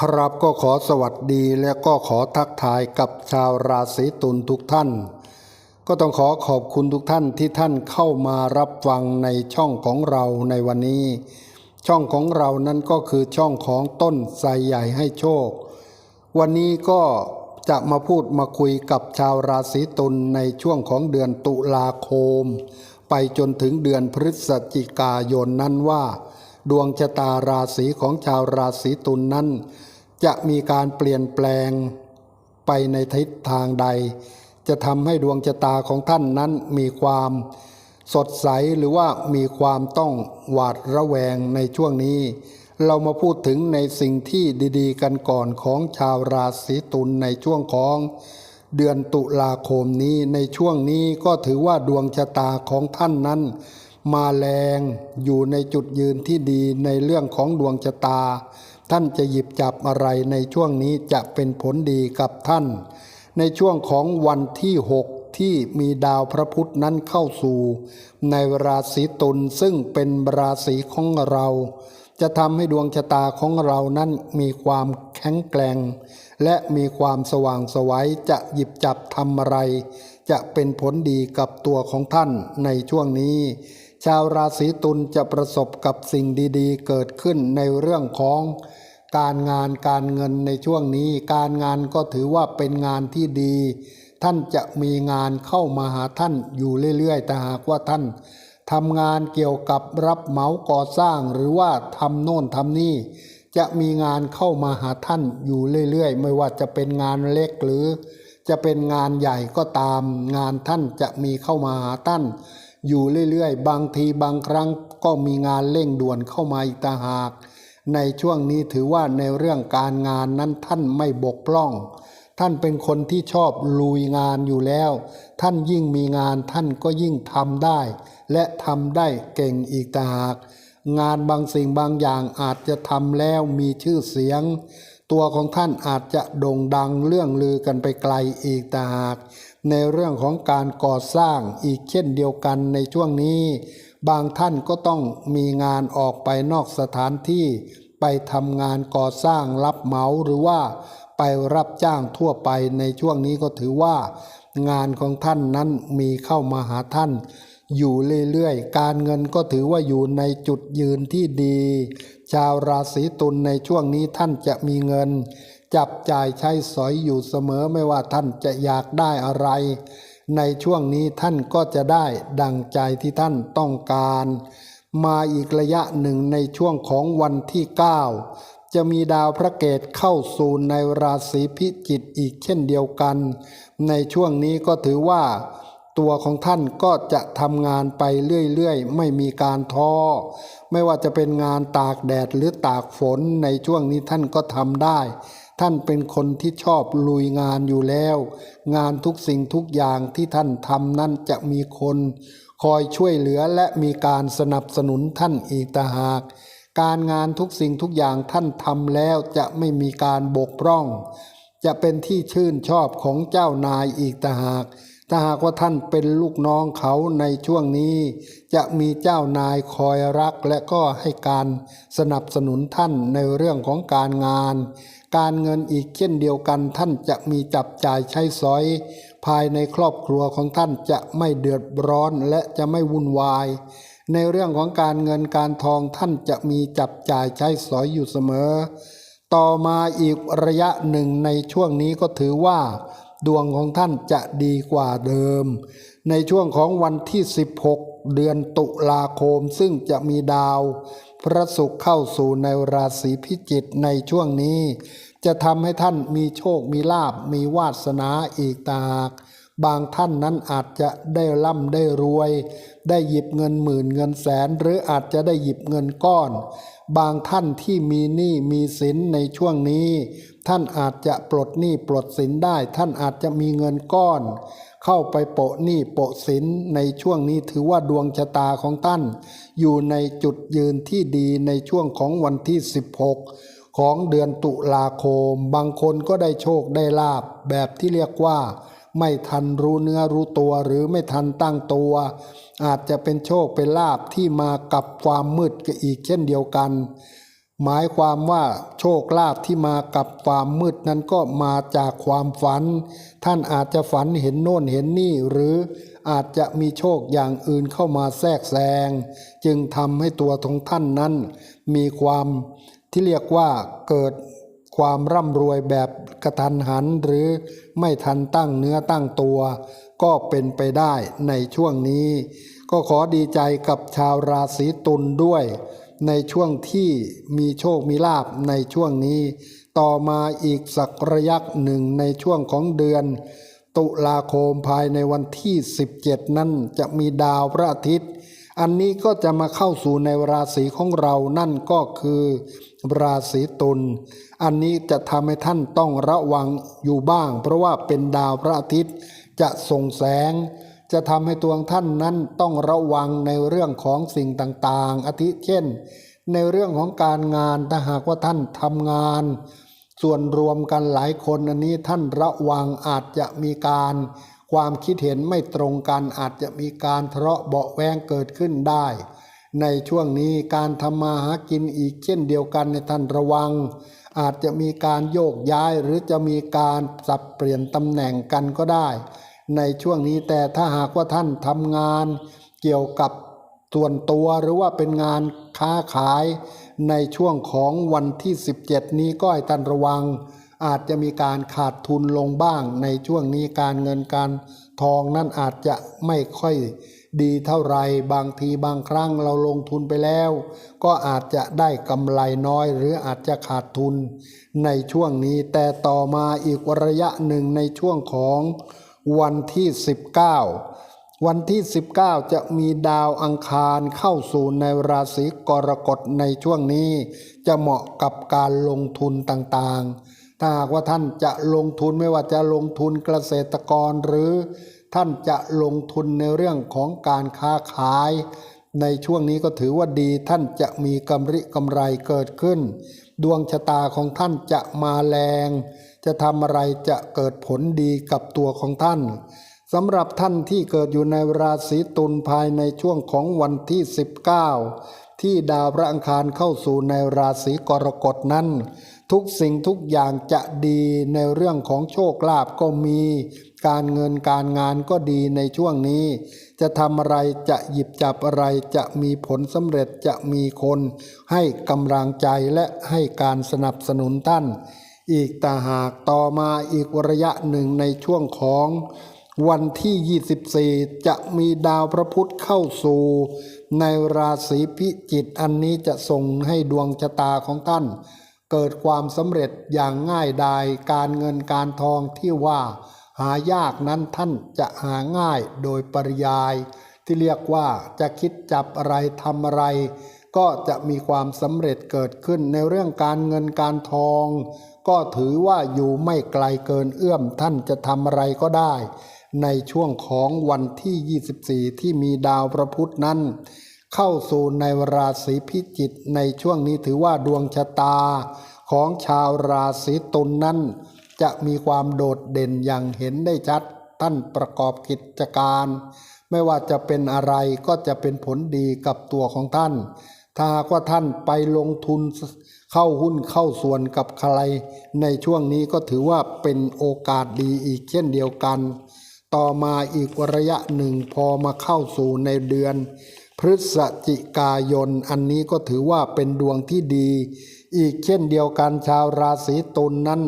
ครับก็ขอสวัสดีและก็ขอทักทายกับชาวราศีตุลทุกท่าน ก็ต้องขอขอบคุณทุกท่านที่ท่านเข้ามารับฟังในช่องของเราในวันนี้ ช่องของเรานั้นก็คือช่องของต้นไทรใหญ่ให้โชค วันนี้ก็จะมาพูดมาคุยกับชาวราศีตุลในช่วงของเดือนตุลาคม ไปจนถึงเดือนพฤศจิกายนนั้นว่า ดวงชะตาราศีของชาวราศีตุลนนั้น จะมีการเปลี่ยนแปลงไปในทิศทางใด จะทำให้ดวงชะตาของท่านนั้นมีความสดใสหรือว่ามีความต้องหวาดระแวงในช่วงนี้ เรามาพูดถึงในสิ่งที่ดีๆ กันก่อนของชาวราศีตุลในช่วงของเดือนตุลาคมนี้ในช่วงนี้ก็ถือว่าดวงชะตาของท่านนั้น มาแรงอยู่ในจุดยืนที่ดีในเรื่องของดวงชะตา ท่านจะหยิบจับอะไรในช่วงนี้จะเป็นผลดีกับท่าน ในช่วงของวันที่ 6 ที่มีดาวพระพุธนั้นเข้าสู่ ในราศีตุลซึ่งเป็นราศีของเรา จะทำให้ดวงชะตาของเรานั้นมีความแข็งแกร่ง และมีความสว่างไสวัยจะหยิบจับทำอะไรจะเป็นผลดีกับตัวของท่านในช่วงนี้ ชาวราศีตุลจะประสบกับสิ่งดีๆ เกิดขึ้นในเรื่องของการงานการเงินในช่วงนี้ การงานก็ถือว่าเป็นงานที่ดี ท่านจะมีงานเข้ามาหาท่านอยู่เรื่อยๆแต่หากว่าท่านทำงานเกี่ยวกับรับเหมาก่อสร้างหรือว่าทำโน่นทำนี่ จะมีงานเข้ามาหาท่านอยู่เรื่อยๆ ไม่ว่าจะเป็นงานเล็กหรือ จะเป็นงานใหญ่ก็ตาม งานท่านจะมีเข้ามาหาท่าน อยู่เรื่อยๆ บางทีบางครั้งก็มีงานเร่งด่วนเข้ามาอีกต่างหาก ในช่วงนี้ถือว่าในเรื่องการงานนั้นท่านไม่บกพร่อง ท่านเป็นคนที่ชอบลุยงานอยู่แล้ว ท่านยิ่งมีงานท่านก็ยิ่งทำได้ และทำได้เก่งอีกต่างหาก งานบางสิ่งบางอย่างอาจจะทำแล้วมีชื่อเสียงตัวของท่านอาจจะโด่งดังเรื่องลือกันไปไกลอีกต่างหาก ในเรื่องของการก่อสร้างอีกเช่นเดียวกันในช่วงนี้ บางท่านก็ต้องมีงานออกไปนอกสถานที่ไปทำงานก่อสร้างรับเหมาหรือว่าไปรับจ้างทั่วไปในช่วงนี้ก็ถือว่า งานของท่านนั้นมีเข้ามาหาท่าน อยู่เรื่อยๆ การเงินก็ถือว่าอยู่ในจุดยืนที่ดี ชาวราศีตุลในช่วงนี้ท่านจะมีเงิน จับจ่ายใช้สอยอยู่เสมอไม่ว่าท่านจะอยากได้อะไร ในช่วงนี้ท่านก็จะได้ดังใจที่ท่านต้องการ มาอีกระยะหนึ่งในช่วงของวันที่ 9 จะมีดาวพระเกตเข้าสู่ในราศีพิจิกอีกเช่นเดียวกัน ในช่วงนี้ก็ถือว่า ตัวของท่านก็จะทำงานไปเรื่อยๆ ไม่มีการท้อไม่ว่าจะเป็นงานตากแดดหรือตากฝนในช่วงนี้ท่านก็ทำได้ ท่านเป็นคนที่ชอบลุยงานอยู่แล้ว งานทุกสิ่งทุกอย่างที่ท่านทำนั้นจะมีคน คอยช่วยเหลือและมีการสนับสนุนท่านอีกต่างหาก การงานทุกสิ่งทุกอย่างท่านทำแล้วจะไม่มีการบกพร่อง จะเป็นที่ชื่นชอบของเจ้านายอีกต่างหาก ถ้าหากว่าท่านเป็นลูกน้องเขาในช่วงนี้ จะมีเจ้านายคอยรักและก็ให้การสนับสนุนท่านในเรื่องของการงาน การเงินอีกเช่นเดียวกันท่านจะมีจับจ่ายใช้สอย ภายในครอบครัวของท่านจะไม่เดือดร้อนและจะไม่วุ่นวาย ในเรื่องของการเงินการทองท่านจะมีจับจ่ายใช้สอยอยู่เสมอ ต่อมาอีกระยะหนึ่งในช่วงนี้ก็ถือว่า ดวงของท่านจะดีกว่าเดิม ในช่วงของวันที่ 16 เดือนตุลาคมซึ่งจะมีดาว พระศุกร์เข้าสู่ในราศีพิจิกในช่วงนี้ จะทำให้ท่านมีโชคมีลาบมีวาสนาอีกตางหาก บางท่านนั้นอาจจะได้ร่ำได้รวย ได้หยิบเงินหมื่นเงินแสน หรืออาจจะได้หยิบเงินก้อน บางท่านที่มีหนี้มีสินในช่วงนี้ ท่านอาจจะปลดหนี้ปลดสินได้ ท่านอาจจะมีเงินก้อน เข้าไปโปะหนี้โปะสินในช่วงนี้ถือว่าดวงชะตาของท่าน อยู่ในจุดยืนที่ดีในช่วงของวันที่ 16 ของเดือนตุลาคม บางคนก็ได้โชคได้ลาบแบบที่เรียกว่า ไม่ทันรู้เนื้อรู้ตัวหรือไม่ทันตั้งตัว อาจจะเป็นโชคเป็นลาบที่มากับความมืดก็อีกเช่นเดียวกัน หมายความว่าโชคลาภที่มากับความมืดนั้นก็มาจากความฝัน ท่านอาจจะฝันเห็นโน่นเห็นนี่หรืออาจจะมีโชคอย่างอื่นเข้ามาแทรกแซง จึงทำให้ตัวของท่านนั้น มีความที่เรียกว่าเกิดความร่ำรวยแบบกระทันหันหรือไม่ทันตั้งเนื้อตั้งตัว ก็เป็นไปได้ในช่วงนี้ ก็ขอดีใจกับชาวราศีตุลด้วย ในช่วงที่มีโชคมีลาบในช่วงนี้ ต่อมาอีกสักระยะหนึ่งในช่วงของเดือน ตุลาคมภายในวันที่ 17 นั้นจะมีดาวพระอาทิตย์ อันนี้ก็จะมาเข้าสู่ในราศีของเรานั่นก็คือ ราศีตุลอันนี้จะทำให้ท่านต้องระวังอยู่บ้าง เพราะว่าเป็นดาวพระอาทิตย์จะส่งแสง จะทำให้ตัวท่านนั้นต้องระวังในเรื่องของสิ่งต่างๆอาทิเช่น ในเรื่องของการงานถ้าหากว่าท่านทำงาน ส่วนรวมกันหลายคนอันนี้ท่านระวังอาจจะมีการ ความคิดเห็นไม่ตรงกันอาจจะมีการทะเลาะเบาแวงเกิดขึ้นได้ ในช่วงนี้การทำมาหากินอีกเช่นเดียวกันในท่านระวัง อาจจะมีการโยกย้ายหรือจะมีการสับเปลี่ยนตำแหน่งกันก็ได้ ในช่วงนี้แต่ถ้าหากว่าท่านทำงานเกี่ยวกับส่วนตัวหรือว่าเป็นงานค้าขายในช่วงของวันที่ 17 นี้ก็ให้ท่านระวัง อาจจะมีการขาดทุนลงบ้าง ในช่วงนี้การเงินการทองนั้นอาจจะไม่ค่อยดีเท่าไรบางทีบางครั้งเราลงทุนไปแล้ว ก็อาจจะได้กำไรน้อยหรืออาจจะขาดทุนในช่วงนี้แต่ต่อมาอีกระยะหนึ่งในช่วงของ วันที่ 19 วันที่ 19 จะมีดาวอังคารเข้าสู่ในราศีกรกฎในช่วงนี้ จะเหมาะกับการลงทุนต่างๆ ถ้าหากว่าท่านจะลงทุนไม่ว่าจะลงทุนเกษตรกรหรือท่านจะลงทุนในเรื่องของการค้าขาย ในช่วงนี้ก็ถือว่าดีท่านจะมีกำริกำไรเกิดขึ้น ดวงชะตาของท่านจะมาแรง จะทำอะไรจะเกิดผลดีกับตัวของท่านสำหรับท่านที่เกิดอยู่ในราศีตุลภายในช่วงของวันที่ 19 ที่ดาวพระอังคารเข้าสู่ในราศีกรกฎนั้น ทุกสิ่งทุกอย่างจะดีในเรื่องของโชคลาภก็มี การเงินการงานก็ดีในช่วงนี้ จะทำอะไรจะหยิบจับอะไรจะมีผลสำเร็จจะมีคน ให้กำลังใจและให้การสนับสนุนท่าน อีกต่าหากต่อมาอีกระยะหนึ่งในช่วงของวันที่ 24 จะมีดาวพระพุธเข้าสู่ ในราศีพิจิกอันนี้จะส่งให้ดวงชะตาของท่าน เกิดความสำเร็จอย่างง่ายดายการเงินการทองที่ว่า หายากนั้นท่านจะหาง่ายโดยปริยาย ที่เรียกว่าจะคิดจับอะไรทำอะไร ก็จะมีความสำเร็จเกิดขึ้นในเรื่องการเงินการทอง ก็ถือว่าอยู่ไม่ไกลเกินเอื้อมท่านจะทำอะไรก็ได้ ในช่วงของวันที่ 24 ที่มีดาวพระพุธนั้น เข้าสู่ในราศีพิจิกในช่วงนี้ถือว่าดวงชะตา ของชาวราศีตุลนนั้น จะมีความโดดเด่นอย่างเห็นได้ชัด ท่านประกอบกิจการ ไม่ว่าจะเป็นอะไรก็จะเป็นผลดีกับตัวของท่าน ถ้ากว่าท่านไปลงทุน เข้าหุ้นเข้าส่วนกับใคร ในช่วงนี้ก็ถือว่าเป็นโอกาสดีอีกเช่นเดียวกัน ต่อมาอีกระยะหนึ่งพอมาเข้าสู่ในเดือน พฤศจิกายน อันนี้ก็ถือว่าเป็นดวงที่ดี อีกเช่นเดียวกันชาวราศีตุลนนั้น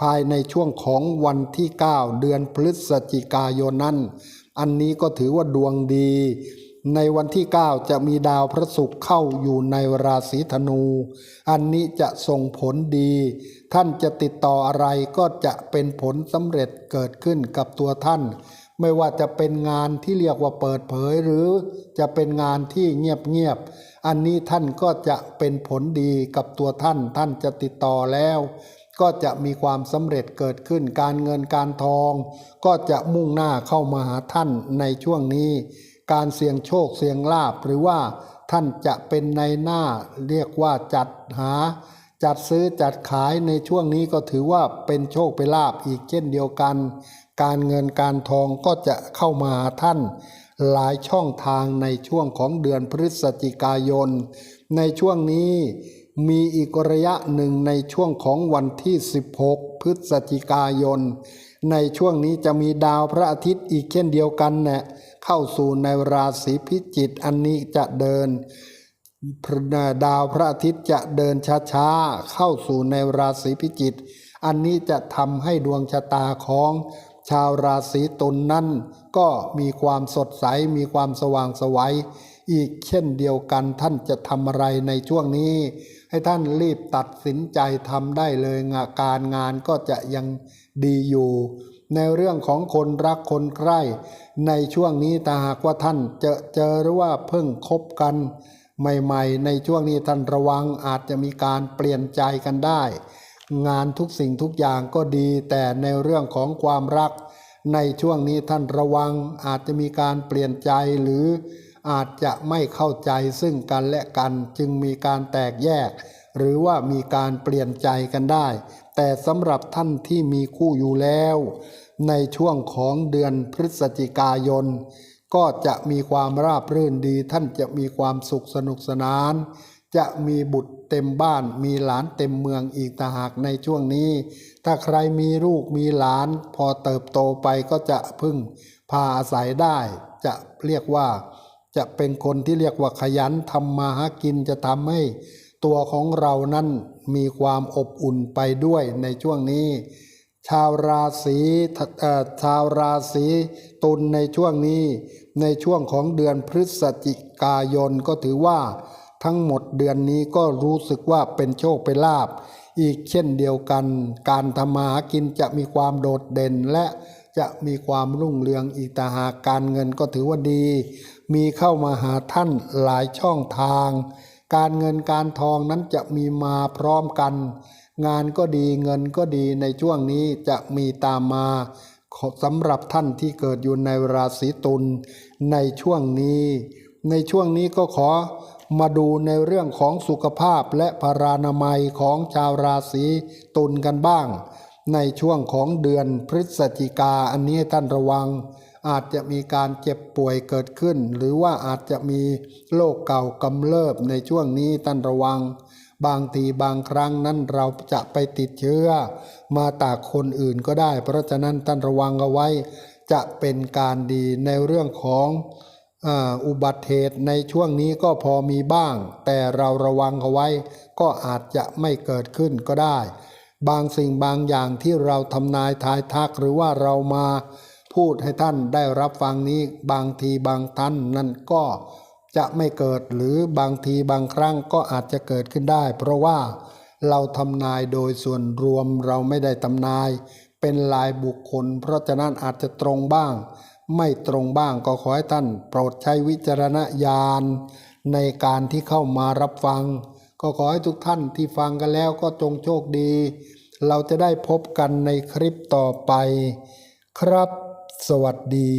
ภายในช่วงของวันที่ 9 เดือนพฤศจิกายนนั้น อันนี้ก็ถือว่าดวงดี ในวันที่ 9 จะมีดาวพระศุกร์เข้าอยู่ในราศีธนู อันนี้จะส่งผลดี ท่านจะติดต่ออะไรก็จะเป็นผลสำเร็จเกิดขึ้นกับตัวท่าน ไม่ว่าจะเป็นงานที่เรียกว่าเปิดเผยหรือจะเป็นงานที่เงียบๆ อันนี้ท่านก็จะเป็นผลดีกับตัวท่าน ท่านจะติดต่อแล้วก็จะมีความสำเร็จเกิดขึ้นการเงินการทอง ก็จะมุ่งหน้าเข้ามาหาท่านในช่วงนี้ การเสี่ยงโชคเสี่ยงลาบหรือว่าท่านจะเป็นในหน้าเรียกว่าจัดหา จัดซื้อจัดขายในช่วงนี้ก็ถือว่าเป็นโชคเป็นลาบอีกเช่นเดียวกัน การเงินการทองก็จะเข้ามาท่านหลายช่องทางในช่วงของเดือนพฤศจิกายน ในช่วงนี้มีอีกระยะหนึ่งในช่วงของวันที่ 16 พฤศจิกายน ในช่วงนี้จะมีดาวพระอาทิตย์อีกเช่นเดียวกันแนะ เข้าสู่ในราศีพิจิกอันนี้จะเดินดาวพระอาทิตย์จะเดินช้าๆเข้าสู่ในราศีพิจิกอันนี้จะทำให้ดวงชะตาของชาวราศีตุลนนั้น ก็มีความสดใสมีความสว่างไสวัยอีกเช่นเดียวกันท่านจะทำอะไรในช่วงนี้ ให้ท่านรีบตัดสินใจทำได้เลยงานการงานก็จะยังดีอยู่ ในเรื่องของคนรักคนใคร่ในช่วงนี้ถ้าหากว่าท่านเจอเจอหรือว่าเพิ่งคบกัน ใหม่ๆ ในช่วงนี้ท่านระวังอาจจะมีการเปลี่ยนใจกันได้ งานทุกสิ่งทุกอย่างก็ดี แต่ในเรื่องของความรัก ในช่วงนี้ท่านระวังอาจจะมีการเปลี่ยนใจหรืออาจจะไม่เข้าใจซึ่งกันและกันจึงมีการแตกแยก หรือว่ามีการเปลี่ยนใจกันได้ แต่สำหรับท่านที่มีคู่อยู่แล้ว ในช่วงของเดือนพฤศจิกายน ก็จะมีความราบรื่นดี ท่านจะมีความสุขสนุกสนาน จะมีบุตรเต็มบ้านมีหลานเต็มเมืองอีกต่างหากในช่วงนี้ ถ้าใครมีลูกมีหลาน พอเติบโตไปก็จะพึ่งพาอาศัยได้ จะเรียกว่า จะเป็นคนที่เรียกว่าขยันทำมาหากินจะทำให้ ตัวของเรานั้นมีความอบอุ่นไปด้วยในช่วงนี้ ชาวราศีชาวราศีตุลในช่วงนี้ ในช่วงของเดือนพฤศจิกายนก็ถือว่าทั้งหมดเดือนนี้ก็รู้สึกว่าเป็นโชคเป็นลาภอีกเช่นเดียวกัน การทำมาหากินจะมีความโดดเด่นและจะมีความรุ่งเรืองอีกต่าหากการเงินก็ถือว่าดี มีเข้ามาหาท่านหลายช่องทาง การเงินการทองนั้นจะมีมาพร้อมกัน งานก็ดีเงินก็ดีในช่วงนี้จะมีตามมาสำหรับท่านที่เกิดอยู่ในราศีตุลในช่วงนี้ ในช่วงนี้ก็ขอมาดูในเรื่องของสุขภาพและพารานามัยของชาวราศีตุลกันบ้าง ในช่วงของเดือนพฤศจิกาอันนี้ท่านระวัง อาจจะมีการเจ็บป่วยเกิดขึ้น หรือว่าอาจจะมีโรคเก่ากำเริบในช่วงนี้ท่านระวัง บางทีบางครั้งนั้นเราจะไปติดเชื้อ มาจากคนอื่นก็ได้ เพราะฉะนั้นท่านระวังเอาไว้ จะเป็นการดีในเรื่องของอาอุบัติเหตุในช่วงนี้ก็พอมีบ้าง แต่เราระวังเอาไว้ ก็อาจจะไม่เกิดขึ้นก็ได้ บางสิ่งบางอย่างที่เราทำนายทายทักหรือว่าเรามา พูดให้ท่านได้รับฟังนี้บางทีบางท่านนั่นก็จะไม่เกิดหรือบางทีบางครั้งก็อาจจะเกิดขึ้นได้ เพราะว่าเราทำนายโดยส่วนรวมเราไม่ได้ทำนาย เป็นลายบุคคล เพราะฉะนั้นอาจจะตรงบ้าง ไม่ตรงบ้างก็ขอให้ท่าน โปรดใช้วิจารณญาณในการที่เข้ามารับฟัง ก็ขอให้ทุกท่านที่ฟังกันแล้วก็จงโชคดี เราจะได้พบกันในคลิปต่อไปครับ สวัสดี